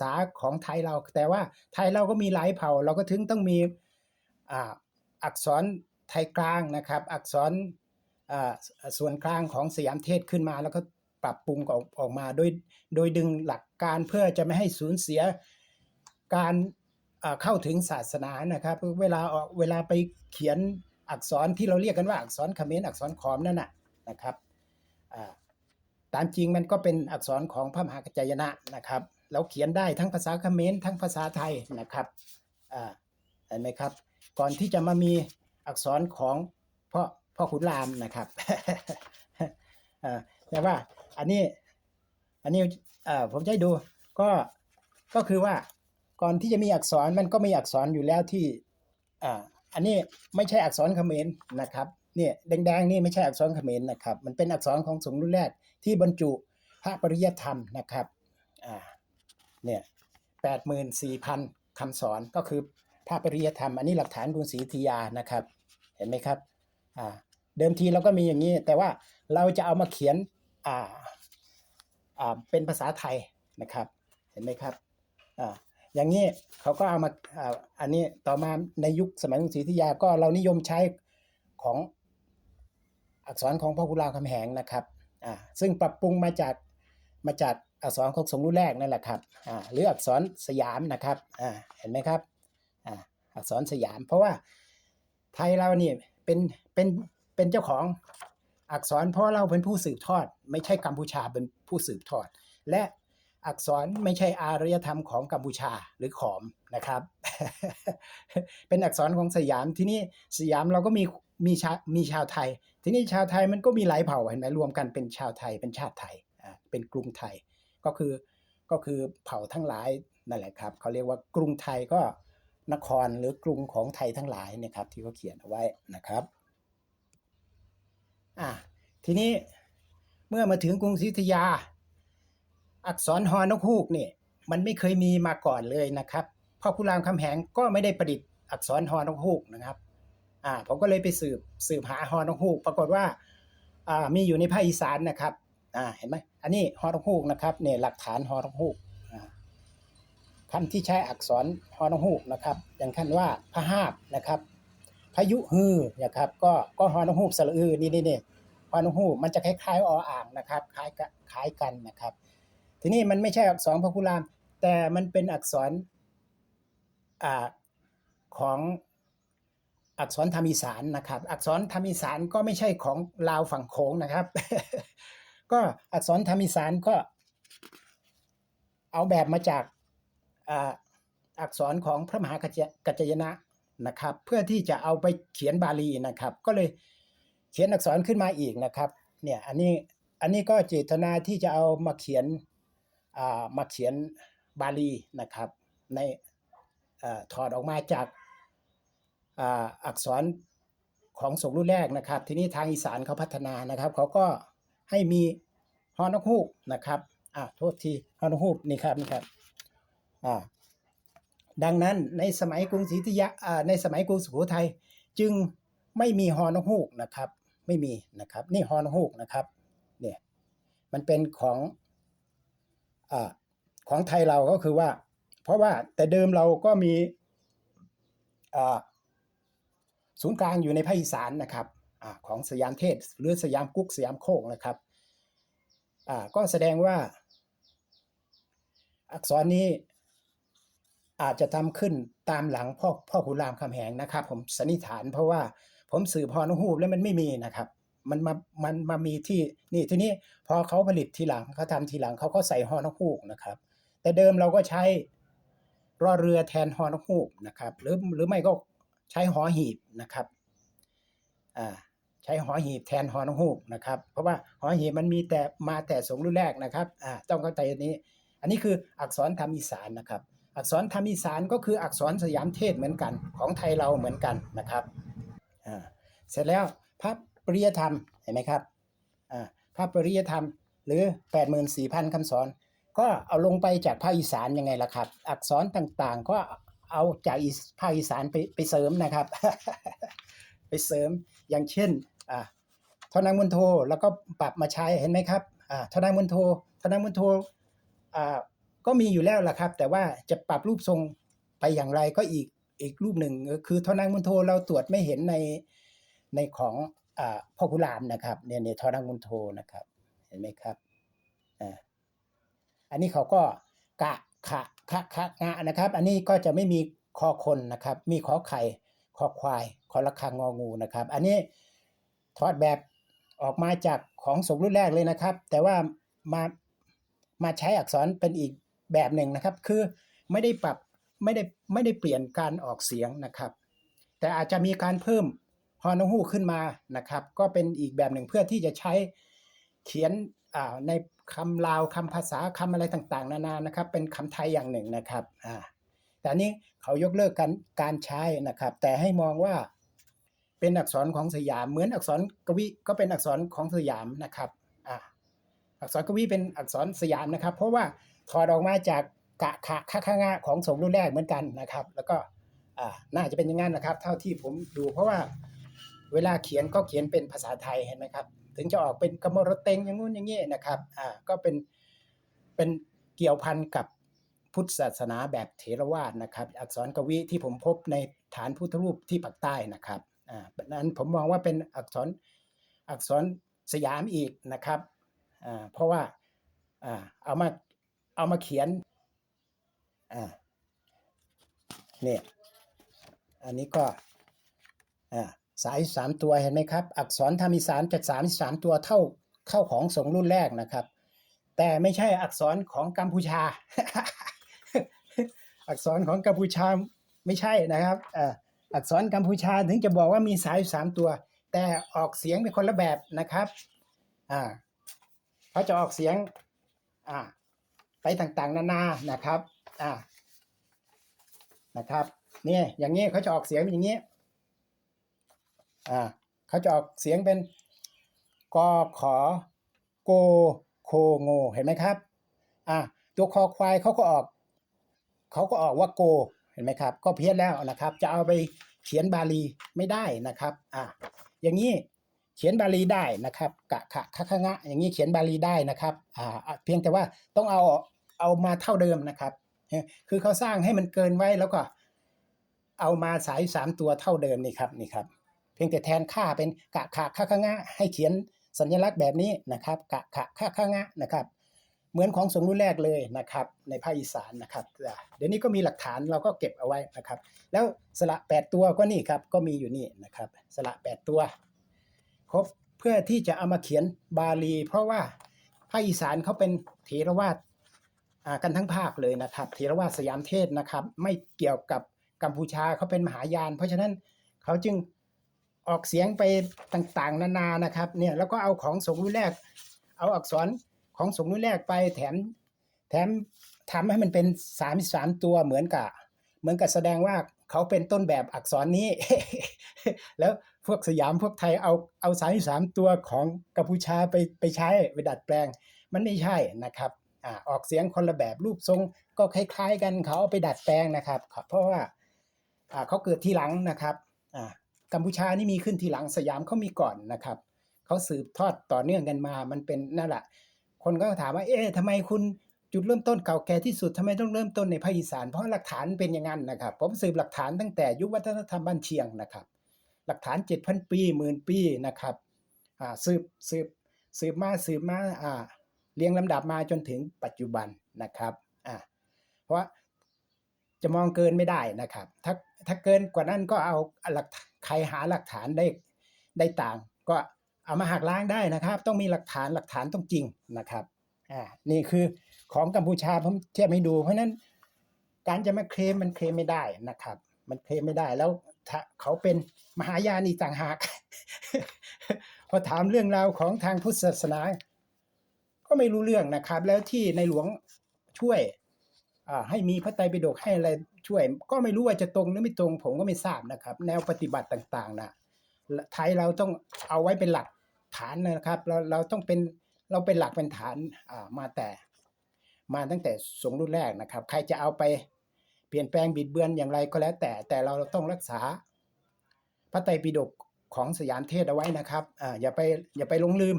ษาของไทยเรา แต่ว่าไทยเราก็มีหลายเผ่า เราก็ถึงต้องมีอักษรไทยกลางนะครับ อักษรส่วนกลางของสยามเทศขึ้นมา แล้วก็ปรับปรุงออกออกมา โดยโดยดึงหลักการเพื่อจะไม่ให้สูญเสียการเข้าถึงศาสนานะครับเวลาออกเวลาไปเขียนอักษรที่เราเรียกกันว่าอักษรเขมรอักษรขอมนั่นน่ะนะครับตามจริงมันก็เป็นอักษรของพระมหากัจจยนะนะครับ เราเขียนได้ทั้งภาษาเขมรทั้งภาษาไทยนะครับอ่าเห็นไหมครับ ก่อนที่จะมามีอักษรของพ่อพ่อขุนรามนะครับแต่ว่าอันนี้อันนี้ผมจะให้ดูก็ก็คือว่าก่อนที่จะมีอักษรมันก็มีอักษรอยู่แล้วที่อันนี้ไม่ใช่อักษรเขมรนะครับเนี่ยแดงๆนี่ไม่ใช่อักษรเขมรนะครับ มันเป็นอักษรของสงฆ์รุ่นแรกที่บรรจุพระปริยธรรมนะครับอ่า เนี่ยแปดหมื่นสี่พันคำสอนก็คือพระปริยธรรม อันนี้หลักฐานกรุงศรีอยุธยานะครับ เห็นไหมครับอ่าเดิมทีเราก็มีอย่างนี้ แต่ว่าเราจะเอามาเขียนอ่าอ่าเป็นภาษาไทยนะครับ เห็นไหมครับอ่าอย่างนี้เขาก็เอามาอ่าอันนี้ต่อมาในยุคสมัยกรุงศรีอยุธยาก็เรานิยมใช้ของอักษรของพ่อขุนราคำแหงนะครับอ่าซึ่งปรับปรุงมาจากมาจาก อักษรของสงรุ่นแรกนั่นแหละครับอ่าหรืออักษรสยามนะครับอ่าเห็นไหมครับอ่าอักษรสยาม เพราะว่าไทยเราเนี่ยเป็นเป็นเป็นเจ้าของอักษรเพราะเราเป็นผู้สืบทอด ไม่ใช่กัมพูชาเป็นผู้สืบทอด และอักษรไม่ใช่อารยธรรมของกัมพูชาหรือขอมนะครับ เป็นอักษรของสยามที่นี่สยามเราก็มีมีชามีชาวไทย ที่นี้ชาวไทยมันก็มีหลายเผ่าเห็นไหมรวมกันเป็นชาวไทยเป็นชาติไทยอ่าเป็นกรุงไทย ก็คือก็คือเผ่าทั้งหลายนั่นแหละครับเขาเรียกว่ากรุงไทยก็นครหรือกรุงของไทยทั้งหลายเนะครับ ที่เขาเขียนเอาไว้นะครับอะทีนี้เมื่อมาถึงกรุงศรีอยุธยา อักษรฮอนกฮูกนี่มันไม่เคยมีมาก่อนเลยนะครับพ่อขุรามคำแหงก็ไม่ได้ประดิษฐ์อักษรฮอนกฮูกนะครับอ่าผมก็เลยไปสืบสืบหาฮอนกฮูก ปรากฏว่าอ่ามีอยู่ในภาคอีสานนะครับ อ่าเห็นไหมอันนี้ฮอนกฮูกนะครับเนี่ยหลักฐานฮอนกฮูกอ่าคำที่ใช้อักษรฮอนกฮูกนะครับ อย่างขั้นว่าพระหาบนะครับ พายุฮือนะครับ ก็ก็ฮอนกฮูกสระอือนี่นี่นี่ฮอนกฮูกมันจะคล้ายๆออ่างนะครับ คล้ายกันคล้ายกันนะครับ ทีนี้มันไม่ใช่อักษรพระคุราม แต่มันเป็นอักษรอ่าของอักษรธรรมอีสานนะครับ อักษรธรรมอีสานก็ไม่ใช่ของลาวฝั่งโขงนะครับ ก็อักษรธรรมอีสานก็ เอาแบบมาจากอักษรของพระมหากัจจายนะนะครับ เพื่อที่จะเอาไปเขียนบาลีนะครับ ก็เลยเขียนอักษรขึ้นมาอีกนะครับเนี่ยอันนี้อันนี้ก็เจตนาที่จะเอามาเขียนมาเขียนบาลีนะครับ ในอถอดออกมาจากอักษรของสงรุ่นแรกนะครับ ทีนี้ทางอีสานเขาพัฒนานะครับ เขาก็ให้มี ฮอนกฮูกนะครับอ่าโทษทีฮอนกฮูกนี่ครับนี่ครับอ่าดังนั้นในสมัยกรุงศรีอยุธยาอ่าในสมัยกรุงสุโขทัยจึงไม่มีฮอนกฮูกนะครับ ไม่มีนะครับนี่ฮอนกฮูกนะครับเนี่ยมันเป็นของอ่าของไทยเราก็คือว่า เพราะว่าแต่เดิมเราก็มีอ่าศูนย์กลางอยู่ในภาคอีสานนะครับอ่าของสยามเทศหรือสยามกุ๊กสยามโคกนะครับ อ่าก็แสดงว่า อักษรนี้อาจจะทำขึ้นตามหลังพ่อพ่อขุนรามคำแหงนะครับ ผมสันนิษฐานเพราะว่าผมสืบพอนหูแล้วมันไม่มีนะครับ มันมามันมามีที่นี่ทีนี้พอเขาผลิตทีหลังเขาทำทีหลังเขาก็ใส่ฮอนกฮูกนะครับ แต่เดิมเราก็ใช้รอเรือแทนฮอนกฮูกนะครับ หรือหรือไม่ก็ใช้หอหีบนะครับอ่า ใช้หอหีบแทนฮอนกฮูกนะครับ เพราะว่าหอหีบมันมีแต่มาแต่สงรุ่นแรกนะครับอ่าต้องเข้าใจอันนี้ อันนี้คืออักษรธรรมอีสานนะครับ อักษรธรรมอีสานก็คืออักษรสยามเทศเหมือนกัน ของไทยเราเหมือนกันนะครับอ่าเสร็จแล้วพระปริยธรรมเห็นไหมครับอ่าพระปริยธรรมหรือ 84,000คำสอน ก็เอาลงไปจากภาคอีสานยังไงล่ะครับ อักษรต่างๆ ก็เอาจากภาคอีสานไปไปเสริมนะครับ ไปเสริมอย่างเช่น อ่าทนังมุนโทแล้วก็ปรับมาใช้เห็นไหมครับอ่าทนังมุนโททนังมุนโทอ่าก็มีอยู่แล้วล่ะครับ แต่ว่าจะปรับรูปทรงไปอย่างไรก็อีกอีกรูปหนึ่งคือทอนางมุนโทเราตรวจไม่เห็นในในของอ่าพ่อคุรามนะครับเนี่ยเนี่ยทอนางมุนโทนะครับเห็นไหมครับอ่าอันนี้เขาก็กะขะคะคะงะนะครับ อันนี้ก็จะไม่มีคอคนนะครับ มีขอไข่คอควายคอระฆังงองูนะครับ อันนี้ ถอดแบบออกมาจากของส่งรุ่นแรกเลยนะครับ แต่ว่ามามาใช้อักษรเป็นอีกแบบหนึ่งนะครับ คือไม่ได้ปรับไม่ได้ไม่ได้เปลี่ยนการออกเสียงนะครับ แต่อาจจะมีการเพิ่มฮอนฮูขึ้นมานะครับ ก็เป็นอีกแบบหนึ่งเพื่อที่จะใช้เขียนอ่าในคำลาวคำภาษาคำอะไรต่างๆ นานานะครับ เป็นคำไทยอย่างหนึ่งนะครับอ่าแต่นี้เขายกเลิกการการใช้นะครับ แต่ให้มองว่า เป็นอักษรของสยาม เหมือนอักษรกวีก็เป็นอักษรของสยามนะครับอ่าอักษรกวีเป็นอักษรสยามนะครับ เพราะว่าถอดออกมาจากกะขะคะคะงะของสงรุ่นแรกเหมือนกันนะครับ แล้วก็อ่าน่าจะเป็นอย่างนั้นนะครับ เท่าที่ผมดูเพราะว่าเวลาเขียนก็เขียนเป็นภาษาไทยเห็นไหมครับถึงจะออกเป็นกมรเตงอย่างงู้นอย่างนี้นะครับอ่าก็เป็นเป็นเกี่ยวพันกับพุทธศาสนาแบบเถรวาทนะครับ อักษรกวีที่ผมพบในฐานพุทธรูปที่ปากใต้นะครับ อ่านั้นผมมองว่าเป็นอักษรอักษรสยามอีกนะครับอ่าเพราะว่าอ่าเอามาเอามาเขียนอ่าเนี่ยอันนี้ก็อ่าสายสามตัวเห็นไหมครับ อักษรธรรมอีสานจะสามสามตัวเท่าเข้าของสงรุ่นแรกนะครับ แต่ไม่ใช่อักษรของกัมพูชา อักษรของกัมพูชาไม่ใช่นะครับอ่า อักษรกัมพูชาถึงจะบอกว่ามีสายสามตัว แต่ออกเสียงเป็นคนละแบบนะครับอ่าเขาจะออกเสียงอ่าไปต่างๆ นานานะครับอ่านะครับเนี่ยอย่างนี้เขาจะออกเสียงเป็นอย่างนี้อ่าเขาจะออกเสียงเป็นกอขอโกโคโงเห็นไหมครับอ่าตัวคอควายเขาก็ออก เขาก็ออกว่าโก เห็นไหมครับ ก็เพี้ยนแล้วนะครับ จะเอาไปเขียนบาลีไม่ได้นะครับอ่าอย่างนี้เขียนบาลีได้นะครับกะขะคะคะงะอย่างนี้เขียนบาลีได้นะครับอ่าเพียงแต่ว่าต้องเอาเอามาเท่าเดิมนะครับ คือเขาสร้างให้มันเกินไว้แล้วก็เอามาสายสามตัวเท่าเดิมนี่ครับนี่ครับ เพียงแต่แทนค่าเป็นกะขะคะคะงะให้เขียนสัญลักษณ์แบบนี้นะครับกะขะคะคะงะนะครับ เหมือนของสงรุ่นแรกเลยนะครับในภาคอีสานนะครับเดี๋ยวนี้ก็มีหลักฐานเราก็เก็บเอาไว้นะครับ แล้วสระแปดตัวก็นี่ครับก็มีอยู่นี่นะครับสระแปดตัว ครบเพื่อที่จะเอามาเขียนบาลี เพราะว่าภาคอีสานเขาเป็นเถรวาทอ่ากันทั้งภาคเลยนะครับเถรวาทสยามเทศนะครับ ไม่เกี่ยวกับกัมพูชาเขาเป็นมหายาน เพราะฉะนั้นเขาจึงออกเสียงไปต่างๆ นานานะครับเนี่ยแล้วก็เอาของสงฆ์รุ่นแรก เอาอักษร ของสงฆ์รุ่นแรกไปแถม แถมทำให้มันเป็นสามสามตัวเหมือนกับ เหมือนกับแสดงว่าเขาเป็นต้นแบบอักษรนี้ แล้วพวกสยามพวกไทยเอาเอาสามสามตัวของกัมพูชาไปไปใช้ไปดัดแปลง มันไม่ใช่นะครับอ่าออกเสียงคนละแบบรูปทรงก็คล้าย ๆ กันเขาเอาไปดัดแปลงนะครับ เพราะว่าอ่าเขาเกิดทีหลังนะครับอ่ากัมพูชานี่มีขึ้นทีหลังสยามเขามีก่อนนะครับเขาสืบทอดต่อเนื่องกันมา มันเป็นนั่นแหละ คนก็ถามว่า เอ๊ะทำไมคุณจุดเริ่มต้นเก่าแก่ที่สุดทำไมต้องเริ่มต้นในภาคอีสานเพราะหลักฐานเป็นอย่างนั้นนะครับ ผมสืบหลักฐานตั้งแต่ยุควัฒนธรรมบ้านเชียงนะครับ หลักฐาน 7,000 ปีหมื่นปีนะครับอ่าสืบสืบสืบมาสืบมาอ่าเรียงลำดับมาจนถึงปัจจุบันนะครับอ่าเพราะจะมองเกินไม่ได้นะครับ ถ้าถ้าเกินกว่านั้นก็เอาหลักใครหาหลักฐานได้ได้ต่างก็ เอามาหักล้างได้นะครับ ต้องมีหลักฐานหลักฐานต้องจริงนะครับอ่านี่คือของกัมพูชาผมเทียบให้ดู เพราะนั้นการจะมาเคลมมันเคลมไม่ได้นะครับ มันเคลมไม่ได้แล้วเขาเป็นมหายานอีกต่างหาก พอถามเรื่องราวของทางพุทธศาสนา ก็ไม่รู้เรื่องนะครับ แล้วที่ในหลวงช่วยอ่าให้มีพระไตรปิฎกให้อะไรช่วย ก็ไม่รู้ว่าจะตรงหรือไม่ตรง ผมก็ไม่ทราบนะครับ แนวปฏิบัติต่างๆนะไทยเราต้องเอาไว้เป็นหลัก ฐานนะครับ เราเราต้องเป็นเราเป็นหลักเป็นฐานมาแต่มาตั้งแต่สงรุ่นแรกนะครับ ใครจะเอาไปเปลี่ยนแปลงบิดเบือนอย่างไรก็แล้วแต่แต่เราต้องรักษาพระไตรปิฎกของสยามเทศเอาไว้นะครับออย่าไปอย่าไปลงลืม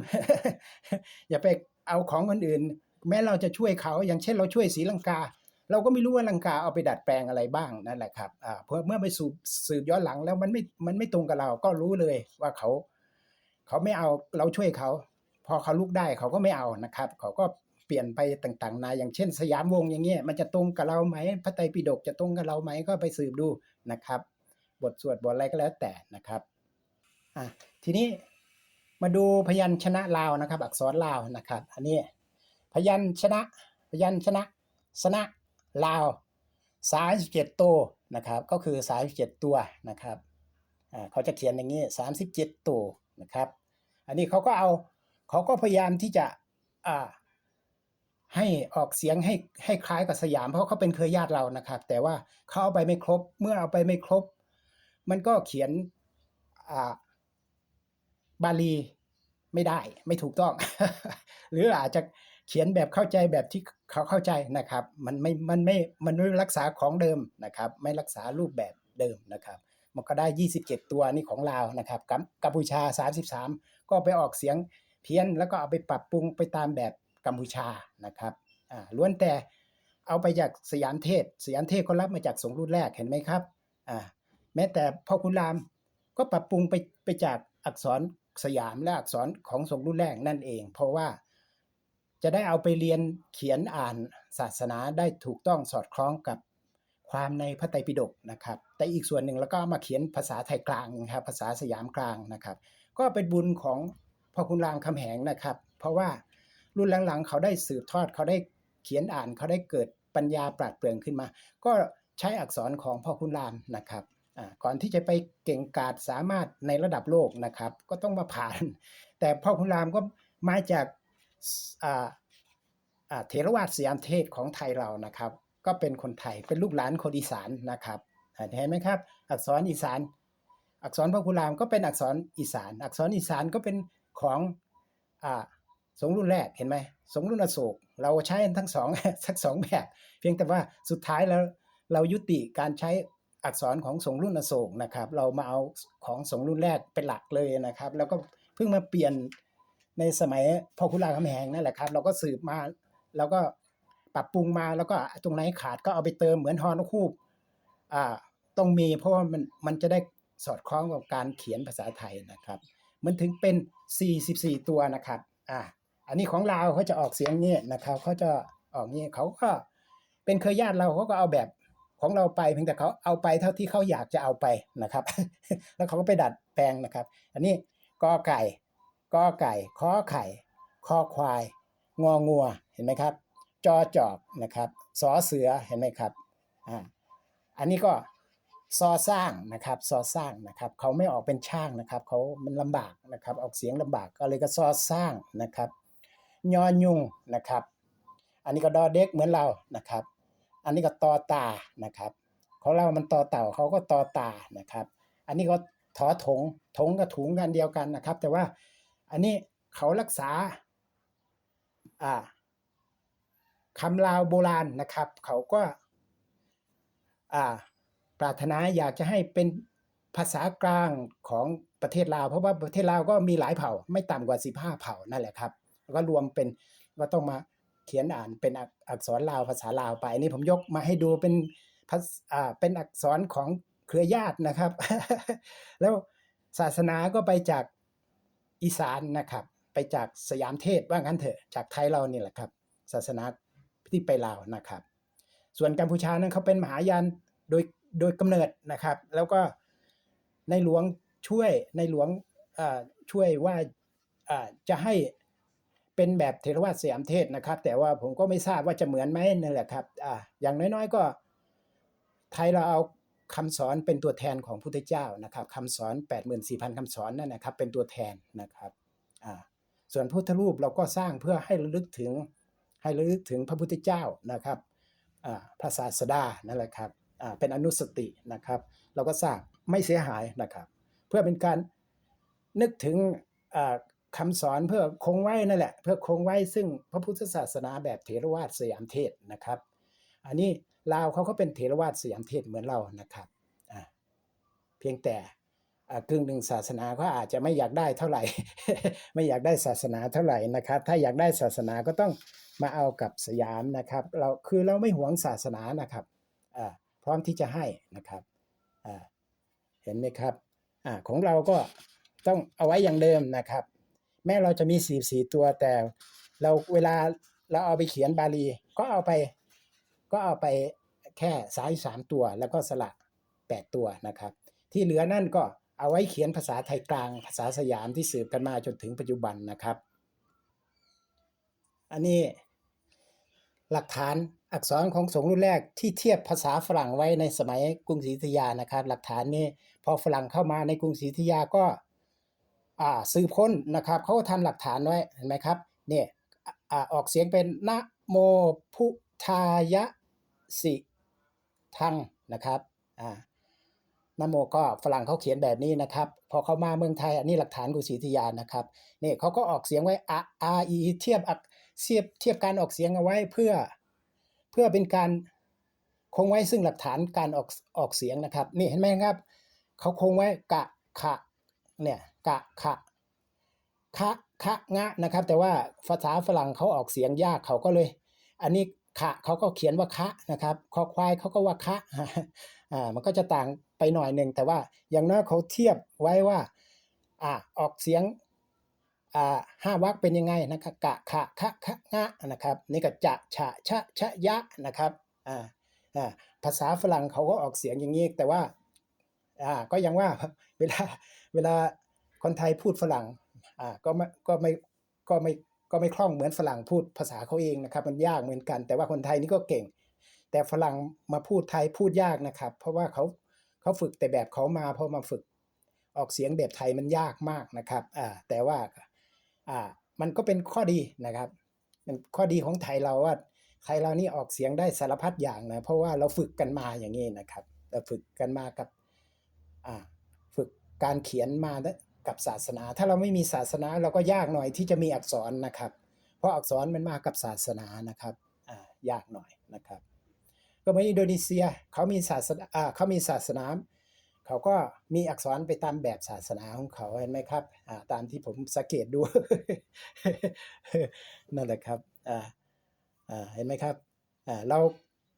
อย่าไปเอาของคนอื่น แม้เราจะช่วยเขาอย่างเช่นเราช่วยศรีลังกา เราก็ไม่รู้ว่าลังกาเอาไปดัดแปลงอะไรบ้างนั่นแหละครับเพื่อเมื่อไปสืบสืบย้อนหลังแล้วมันไม่มันไม่ตรงกับเราก็รู้เลยว่าเขา เขาไม่เอาเราช่วยเขา พอเขาลุกได้เขาก็ไม่เอานะครับ เขาก็เปลี่ยนไปต่างๆนาอย่างเช่น สยามวงอย่างเงี้ยมันจะตรงกับเราไหมพระไตรปิฎกจะตรงกับเราไหมก็ไปสืบดูนะครับ บทสวดบทอะไรก็แล้วแต่นะครับอะทีนี้มาดูพยัญชนะลาวนะครับ อักษรลาวนะครับ อันนี้พยัญชนะ พยัญชนะสนะลาวสามสิบเจ็ดตัวนะครับ ก็คือสามสิบเจ็ดตัวนะครับอ่าเขาจะเขียนอย่างนี้สามสิบเจ็ดตัว นะครับ อันนี้เขาก็เอาเขาก็พยายามที่จะอ่าให้ออกเสียงให้ให้คล้ายกับสยาม เพราะเขาเป็นเครือญาติเรานะครับ แต่ว่าเขาเอาไปไม่ครบ เมื่อเอาไปไม่ครบ มันก็เขียนอ่าบาลีไม่ได้ไม่ถูกต้อง หรืออาจจะเขียนแบบเข้าใจแบบที่เขาเข้าใจนะครับ มันไม่มันไม่มันไม่รักษาของเดิมนะครับ ไม่รักษารูปแบบเดิมนะครับ มันก็ได้ 27 ตัวนี่ของลาวนะครับกัมกัมพูชา 33 ก็ไปออกเสียงเพี้ยนแล้วก็เอาไปปรับปรุงไปตามแบบกัมพูชานะครับอ่าล้วนแต่เอาไปจากสยามเทพสยามเทพก็รับมาจากสงรุ่นแรกเห็นไหมครับอ่าแม้แต่พ่อคุณรามก็ปรับปรุงไปไปจากอักษรสยามและอักษรของสงรุ่นแรกนั่นเอง เพราะว่าจะได้เอาไปเรียนเขียนอ่านศาสนาได้ถูกต้องสอดคล้องกับ ความในพระไตรปิฎกนะครับ แต่อีกส่วนหนึ่งแล้วก็มาเขียนภาษาไทยกลางนะครับภาษาสยามกลางนะครับ ก็เป็นบุญของพ่อคุณรามคำแหงนะครับ เพราะว่ารุ่นหลังๆ เขาได้สืบทอดเขาได้เขียนอ่านเขาได้เกิดปัญญาปราดเปรื่องขึ้นมา ก็ใช้อักษรของพ่อคุณรามนะครับก่อนที่จะไปเก่งกาจสามารถในระดับโลกนะครับ ก็ต้องมาผ่าน แต่พ่อคุณรามก็มาจากอ่าอ่าเถรวาทสยามเทศของไทยเรานะครับ ก็เป็นคนไทยเป็นลูกหลานคนอีสานนะครับเห็นไหมครับ อักษรอีสาน อักษรพระคุรามก็เป็นอักษรอีสาน อักษรอีสานก็เป็นของอ่าสงรุ่นแรกเห็นไหมสงรุ่นอโศก เราใช้ทั้งสองทั้งสองแบบ เพียงแต่ว่าสุดท้ายแล้วเรายุติการใช้อักษรของสงรุ่นอโศกนะครับ เรามาเอาของสงรุ่นแรกเป็นหลักเลยนะครับ แล้วก็เพิ่งมาเปลี่ยนในสมัยพ่อคุรามคำแหงนั่นแหละครับ เราก็สืบมา แล้วก็ ปรับปรุงมาแล้วก็ตรงไหนขาดก็เอาไปเติมเหมือนฮอนคูบอ่าต้องมีเพราะว่ามันมันจะได้สอดคล้องกับการเขียนภาษาไทยนะครับ มันถึงเป็น 44 ตัวนะครับอ่าอันนี้ของลาวเขาจะออกเสียงเงี้ยนะครับเขาจะออกเงี้ยเขาก็เป็นเคยญาติเราเขาก็เอาแบบของเราไปเพียงแต่เขาเอาไปเท่าที่เขาอยากจะเอาไปนะครับ แล้วเขาก็ไปดัดแปลงนะครับ อันนี้กอไก่กอไก่ขอไข่ คอควาย งองัว เห็นไหมครับ จอจอบนะครับสอเสือเห็นไหมครับอ่าอันนี้ก็ซอสร้างนะครับซอสร้างนะครับเขาไม่ออกเป็นช่างนะครับเขามันลำบากนะครับออกเสียงลำบากก็เลยก็ซอสร้างนะครับยอยุงนะครับ อันนี้ก็ดอเด็กเหมือนเรานะครับ อันนี้ก็ตอตานะครับของเรามันตอเต่าเขาก็ตอตานะครับ อันนี้ก็ถอถงถงกับถุงกันเดียวกันนะครับ แต่ว่าอันนี้เขารักษาอ่า คำลาวโบราณนะครับ เขาก็อ่าปรารถนาอยากจะให้เป็นภาษากลางของประเทศลาว เพราะว่าประเทศลาวก็มีหลายเผ่า ไม่ต่ำกว่า 15 เผ่านั่นแหละครับ ก็รวมเป็นก็ต้องมาเขียนอ่านเป็นอักษรลาวภาษาลาวไปอันนี้ผมยกมาให้ดูเป็นภาษอ่าเป็นอักษรของเครือญาตินะครับ แล้วศาสนาก็ไปจากอีสานนะครับ ไปจากสยามเทศว่างั้นเถอะจากไทยเรานี่แหละครับ ศาสนา ที่ไปลาวนะครับ ส่วนกัมพูชานั้นเขาเป็นมหายานโดยโดยกำเนิดนะครับ แล้วก็ในหลวงช่วยในหลวงช่วยว่าจะให้เป็นแบบเทรวาสสยามเทศนะครับ แต่ว่าผมก็ไม่ทราบว่าจะเหมือนไหมนั่นแหละครับออย่างน้อยๆก็ ไทยเราเอาคำสอนเป็นตัวแทนของพุทธเจ้านะครับคำสอน 84,000คำสอนนั่นนะครับ เป็นตัวแทนนะครับส่วนพุทธรูปเราก็สร้างเพื่อให้ระลึกถึง ให้ระลึกถึงพระพุทธเจ้านะครับพระศาสดานั่นแหละครับเป็นอนุสตินะครับ เราก็สร้างไม่เสียหายนะครับ เพื่อเป็นการนึกถึงอ่าคำสอนเพื่อคงไว้นั่นแหละ เพื่อคงไว้ซึ่งพระพุทธศาสนาแบบเถรวาทสยามเทศนะครับ อันนี้ลาวเขาก็เป็นเถรวาทสยามเทศเหมือนเรานะครับเพียงแต่อ่ากึ่งหนึ่งศาสนาเขาอาจจะไม่อยากได้เท่าไหร่ ไม่อยากได้ศาสนาเท่าไหร่นะครับ ถ้าอยากได้ศาสนาก็ต้อง มาเอากับสยามนะครับ เราคือเราไม่หวงศาสนานะครับพร้อมที่จะให้นะครับเห็นไหมครับอของเราก็ต้องเอาไว้อย่างเดิมนะครับ แม้เราจะมี44ตัวแต่เราเวลาเราเอาไปเขียนบาลี ก็เอาไปก็เอาไปแค่สายสามตัว แล้วก็สละแปดตัวนะครับ ที่เหลือนั่นก็เอาไว้เขียนภาษาไทยกลาง ภาษาสยามที่สืบกันมาจนถึงปัจจุบันนะครับ อันนี้ หลักฐานอักษรของสงฆ์รุ่นแรกที่เทียบภาษาฝรั่งไว้ในสมัยกรุงศรีอยุธยานะครับ หลักฐานนี้พอฝรั่งเข้ามาในกรุงศรีอยุธยาก็อ่าสืบค้นนะครับเขาก็ทำหลักฐานไว้เห็นไหมครับเนี่ยอ่าออกเสียงเป็นนะโมพุทายะสิทังนะครับอ่านะโมก็ฝรั่งเขาเขียนแบบนี้นะครับ พอเขามาเมืองไทยอันนี้หลักฐานกุศรีทยานนะครับนี่เขาก็ออกเสียงไว้อะอาอีเทียบอัก เทียบเทียบการออกเสียงเอาไว้เพื่อเพื่อเป็นการคงไว้ซึ่งหลักฐานการออกออกเสียงนะครับ นี่เห็นไหมครับ เขาคงไว้กะขะเนี่ยกะขะคะคะงะนะครับ แต่ว่าภาษาฝรั่งเขาออกเสียงยากเขาก็เลย อันนี้ขะเขาก็เขียนว่าคะนะครับคอควายเขาก็ว่าคะอ่ามันก็จะต่างไปหน่อยหนึ่งแต่ว่าอย่างน้อยเขาเทียบไว้ว่าอ่าออกเสียง ห้าวรรคเป็นยังไงนะครับกะขะคะคะงะนะครับนี่ก็จะฉะชะชะยะนะครับอ่าอ่าภาษาฝรั่งเขาก็ออกเสียงอย่างนี้แต่ว่าอ่าก็ยังว่าเวลาเวลาคนไทยพูดฝรั่งอ่าก็ไม่ก็ไม่ก็ไม่ก็ไม่คล่องเหมือนฝรั่งพูดภาษาเขาเองนะครับ มันยากเหมือนกัน แต่ว่าคนไทยนี่ก็เก่ง แต่ฝรั่งมาพูดไทยพูดยากนะครับ เพราะว่าเขาเขาฝึกแต่แบบเขามาพอมาฝึกออกเสียงแบบไทยมันยากมากนะครับอ่าแต่ว่า อ่า มันก็เป็นข้อดีนะครับเป็นข้อดีของไทยเราว่าไทยเรานี่ออกเสียงได้สารพัดอย่างนะ เพราะว่าเราฝึกกันมาอย่างนี้นะครับเราฝึกกันมากับอ่าฝึกการเขียนมากับศาสนา ถ้าเราไม่มีศาสนาเราก็ยากหน่อยที่จะมีอักษรนะครับ เพราะอักษรมันมากับศาสนานะครับอ่ายากหน่อยนะครับ ก็เหมือนอินโดนีเซียเขามีศาสนาอ่าเขามีศาสนา เขาก็มีอักษรไปตามแบบศาสนาของเขาเห็นไหมครับตามที่ผมสังเกตดู นั่นแหละครับอ่าอ่าเห็นไหมครับอ่าเรา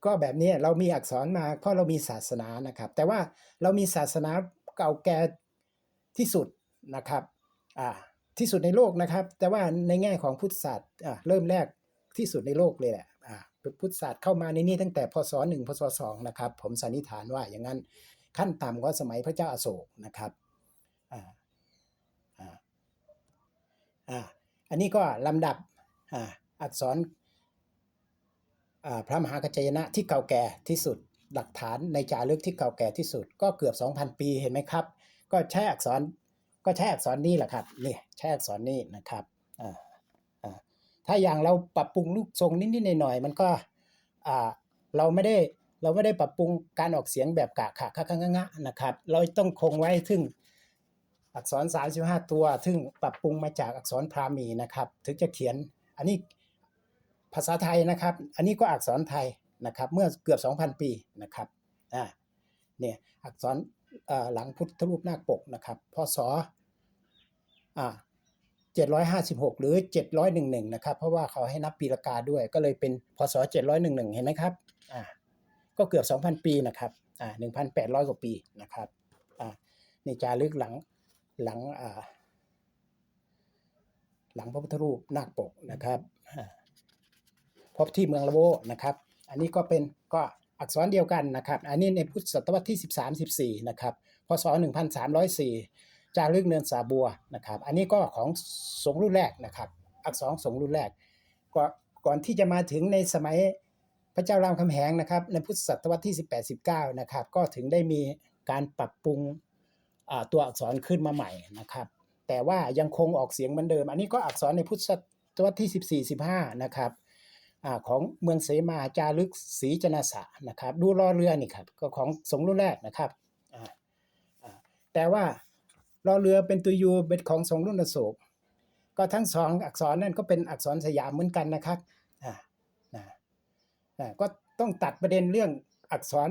ก็แบบนี้เรามีอักษรมาเพราะเรามีศาสนานะครับ แต่ว่าเรามีศาสนาเก่าแก่ที่สุดนะครับอ่าที่สุดในโลกนะครับ แต่ว่าในแง่ของพุทธศาสตร์อ่าเริ่มแรกที่สุดในโลกเลยแหละอ่าพุทธศาสตร์เข้ามาในนี้ตั้งแต่พศหนึ่งพศสองนะครับ ผมสันนิษฐานว่าอย่างนั้น ขั้นต่ำก็สมัยพระเจ้าอาโศกนะครับอ่าอ่าอ่าอันนี้ก็ลำดับอ่าอักษรพระมหากัจจยนะที่เก่าแก่ที่สุดหลักฐานในจารึกที่เก่าแก่ที่สุด ก็เกือบ 2,000 ปีเห็นไหมครับ ก็ใช้อักษรก็ใช้อักษรนี้แหละครับนี่ใช้อักษรนี้นะครับถ้าอย่างเราปรับปรุงลูกทรงนิดๆหน่อยๆมันก็เราไม่ได้ เราไม่ได้ปรับปรุงการออกเสียงแบบกะขะคะคะงะงะนะครับ เราต้องคงไว้ถึงอักษร 35 ตัว ซึ่งปรับปรุงมาจากอักษรพราหมีนะครับ ถึงจะเขียน อันนี้ภาษาไทยนะครับ อันนี้ก็อักษรไทยนะครับ เมื่อเกือบ 2,000 ปีนะครับอ่าเนี่ยอักษรหลังพุทธรูปนาคปกนะครับพศอ่า756 หรือ 711 นะครับ เพราะว่าเขาให้นับปีละกาด้วย ก็เลยเป็นพศ 711 เห็นไหมครับอ่า ก็เกือบ 2,000 ปีนะครับอ่า1,800 กว่าปีนะครับอ่านี่จารึกหลังหลังอ่าหลังพระพุทธรูปนาคปกนะครับพบที่เมืองละโวนะครับ อันนี้ก็เป็นก็อักษรเดียวกันนะครับ อันนี้ในพุทธศตวรรษที่ 13 14 นะครับ พศ 1304 จารึกเนินสาบัวนะครับ อันนี้ก็ของสงรุ่นแรกนะครับ อักษรสงรุ่นแรกก่อนก่อนที่จะมาถึงในสมัย พระเจ้ารามคำแหงนะครับในพุทธศตวรรษที่ 18 19 นะครับ ก็ถึงได้มีการปรับปรุงตัวอักษรขึ้นมาใหม่นะครับ แต่ว่ายังคงออกเสียงเหมือนเดิม อันนี้ก็อักษรในพุทธศตวรรษที่ 14 15 นะครับอของเมืองเสมาจารึกศรีจนาสะนะครับ ดูรอเรือนี่ครับก็ของสงรุ่นแรกนะครับแต่ว่ารอเรือเป็นตัวยูเป็นของทรงรุ่นอโศกก็ทั้งสองอักษรนั่นก็เป็นอักษรสยามเหมือนกันนะครับอ ก็ต้องตัดประเด็นเรื่องอักษร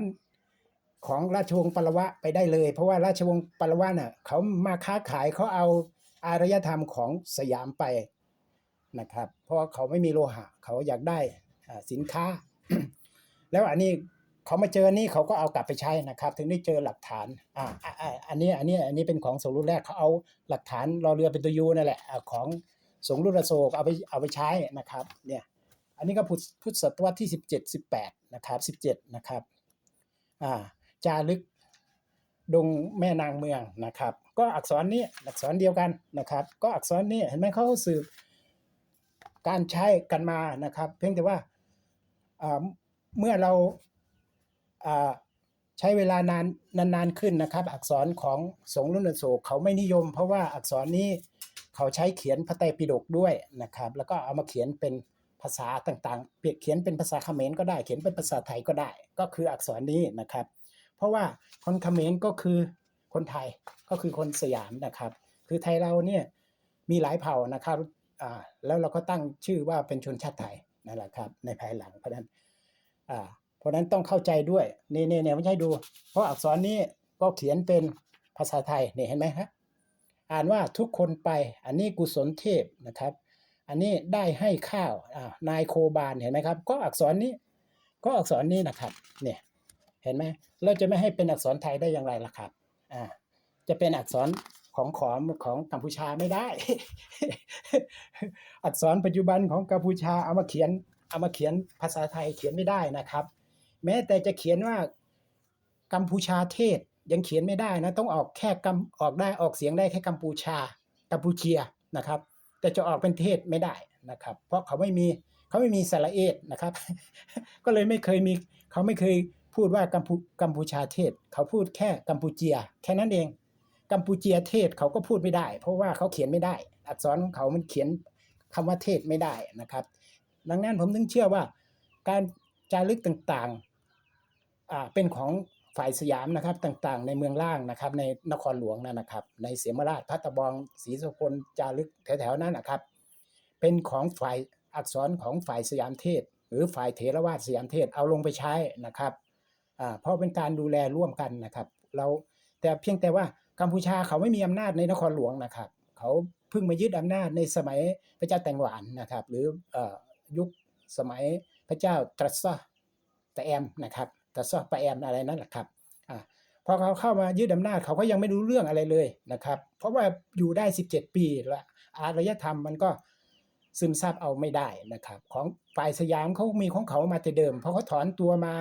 ของราชวงศ์ปลวะไปได้เลย เพราะว่าราชวงศ์ปลวะน่ะเขามาค้าขายเขาเอาอารยธรรมของสยามไปนะครับ เพราะเขาไม่มีโลหะ เขาอยากได้สินค้า แล้วอันนี้เขามาเจอนี่เขาก็เอากลับไปใช้นะครับ ถึงได้เจอหลักฐานอ่าอ,อันนี้อันนี้อันนี้เป็นของสงรุ่นแรกเขาเอาหลักฐานรอเรือเป็นตัวยูนั่นแหละของสงรุ่นอโศกเอาไปเอาไปใช้นะครับเนี่ย อันนี้ก็พุทธศตวรรษที่สิบเจ็ดสิบแปดนะครับสิบเจ็ดนะครับอ่าจารึกดงแม่นางเมืองนะครับ ก็อักษรนี้อักษรเดียวกันนะครับ ก็อักษรนี้เห็นไหมเขาสืบการใช้กันมานะครับ เพียงแต่ว่าเมื่อเราใช้เวลานานนานๆขึ้นนะครับ อักษรของสงรุ่นโศกเขาไม่นิยม เพราะว่าอักษรนี้เขาใช้เขียนพระไตรปิฎกด้วยนะครับ แล้วก็เอามาเขียนเป็น ภาษาต่างๆ เปียบเขียนเป็นภาษาเขมรก็ได้ เขียนเป็นภาษาไทยก็ได้ ก็คืออักษรนี้นะครับ เพราะว่าคนเขมรก็คือคนไทยก็คือคนสยามนะครับ คือไทยเราเนี่ยมีหลายเผ่านะครับอ่าแล้วเราก็ตั้งชื่อว่าเป็นชนชาติไทยนั่นแหละครับ ในภายหลังเพราะนั้นอ่าเพราะนั้นต้องเข้าใจด้วยนี่นี่เนี่ยไม่ใช่ดู เพราะอักษรนี้ก็เขียนเป็นภาษาไทยเนี่ยเห็นไหมครับอ่านว่าทุกคนไปอันนี้กุศลเทพนะครับ อันนี้ได้ให้ข้าวนายโคบาลเห็นไหมครับ ก็อักษรนี้ก็อักษรนี้นะครับเนี่ยเห็นไหมเราจะไม่ให้เป็นอักษรไทยได้อย่างไรล่ะครับอ่าจะเป็นอักษรของขอมของกัมพูชาไม่ได้ อักษรปัจจุบันของกัมพูชาเอามาเขียนเอามาเขียนภาษาไทยเขียนไม่ได้นะครับ แม้แต่จะเขียนว่ากัมพูชาเทศยังเขียนไม่ได้นะต้องออกแค่กัมออกได้ออกเสียงได้แค่กัมพูชากัมพูเชียนะครับ แต่จะออกเป็นเทศไม่ได้นะครับ เพราะเขาไม่มีเขาไม่มีสระเอดนะครับ ก็เลยไม่เคยมีเขาไม่เคยพูดว่ากัมพูกัมพูชาเทศ เขาพูดแค่กัมพูเจีย แค่นั้นเอง กัมพูเจียเทศเขาก็พูดไม่ได้ เพราะว่าเขาเขียนไม่ได้ อักษรของเขามันเขียนคำว่าเทศไม่ได้นะครับ ดังนั้นผมถึงเชื่อว่าการจารึกต่างๆอ่าเป็นของ ฝ่ายสยามนะครับต่างๆ ในเมืองล่างนะครับ ในนครหลวงนั่นนะครับ ในเสียมราชพัตตบองศรีสุพลจารึกแถวๆนั้นนะครับ เป็นของฝ่ายอักษรของฝ่ายสยามเทศ หรือฝ่ายเถรวาทสยามเทศเอาลงไปใช้นะครับอ่าเพราะเป็นการดูแลร่วมกันนะครับ เราแต่เพียงแต่ว่ากัมพูชาเขาไม่มีอำนาจในนครหลวงนะครับ เขาเพิ่งมายึดอำนาจในสมัยพระเจ้าแตงหวานนะครับ หรือเอ่ยุคสมัยพระเจ้าตรัสซะตะแอมนะครับ ตรัสซะปะแอมอะไรนั่นแหละครับอ่าพอเขาเข้ามายึดอำนาจเขาก็ยังไม่รู้เรื่องอะไรเลยนะครับ เพราะว่าอยู่ได้ 17 ปีแล้วอารยธรรมมันก็ซึมซับเอาไม่ได้นะครับ ของฝ่ายสยามเขามีของเขามาแต่เดิมพอเขาถอนตัวมา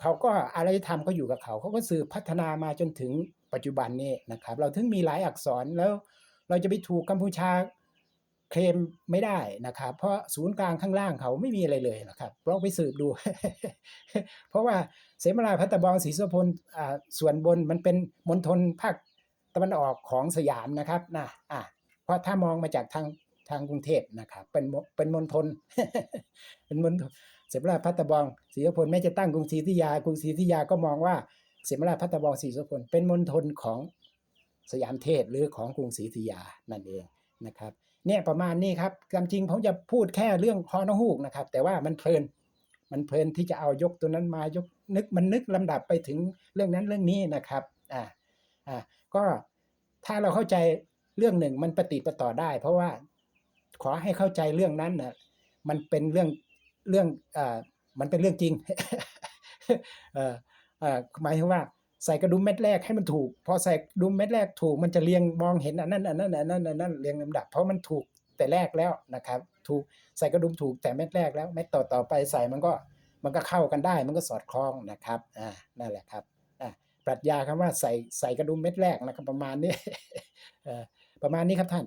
เขาก็อารยธรรมก็อยู่กับเขา เขาก็สืบพัฒนามาจนถึงปัจจุบันนี้นะครับ เราถึงมีหลายอักษรแล้วเราจะไปถูกกัมพูชา เคลมไม่ได้นะครับ เพราะศูนย์กลางข้างล่างเขาไม่มีอะไรเลยนะครับลองไปสืบดู เพราะว่าเสมาราพัตตบองศรีสุพลส่วนบนมันเป็นมณฑลภาคตะวันออกของสยามนะครับนะอะเพราะถ้ามองมาจากทางทางกรุงเทพนะครับเป็นมเป็นมณฑลเป็นมณฑลเสมราพัตตบองศรีสุพลแม้จะตั้งกรุงศรีอยุธยากรุงศรีอยุธยาก็มองว่าเสมราพัตตบองศรีสุพลเป็นมณฑลของสยามเทศหรือของกรุงศรีอยุธยานั่นเองนะครับ เนี่ยประมาณนี้ครับความจริงผมจะพูดแค่เรื่องฮอนฮูกนะครับ แต่ว่ามันเพลิน มันเพลินที่จะเอายกตัวนั้นมายกนึกมันนึกลำดับไปถึงเรื่องนั้นเรื่องนี้นะครับอ่าอ่าก็ถ้าเราเข้าใจเรื่องหนึ่งมันปฏิปต่อได้ เพราะว่าขอให้เข้าใจเรื่องนั้นนะมันเป็นเรื่องเรื่องอ่ามันเป็นเรื่องจริงเอ่อเอ่อหมายถึงว่า ใส่กระดุมเม็ดแรกให้มันถูก พอใส่กระดุมเม็ดแรกถูก มันจะเรียงมองเห็นอันนั้นอันนั้นอันนั้นอันนั้นเรียงลำดับ เพราะมันถูกแต่แรกแล้วนะครับ ถูกใส่กระดุมถูกแต่เม็ดแรกแล้วเม็ดต่อต่อไปใส่มันก็มันก็เข้ากันได้ มันก็สอดคล้องนะครับอ่านั่นแหละครับอ่าปรัชญาคำว่าใส่ใส่กระดุมเม็ดแรกนะครับ ประมาณนี้ประมาณนี้ครับท่าน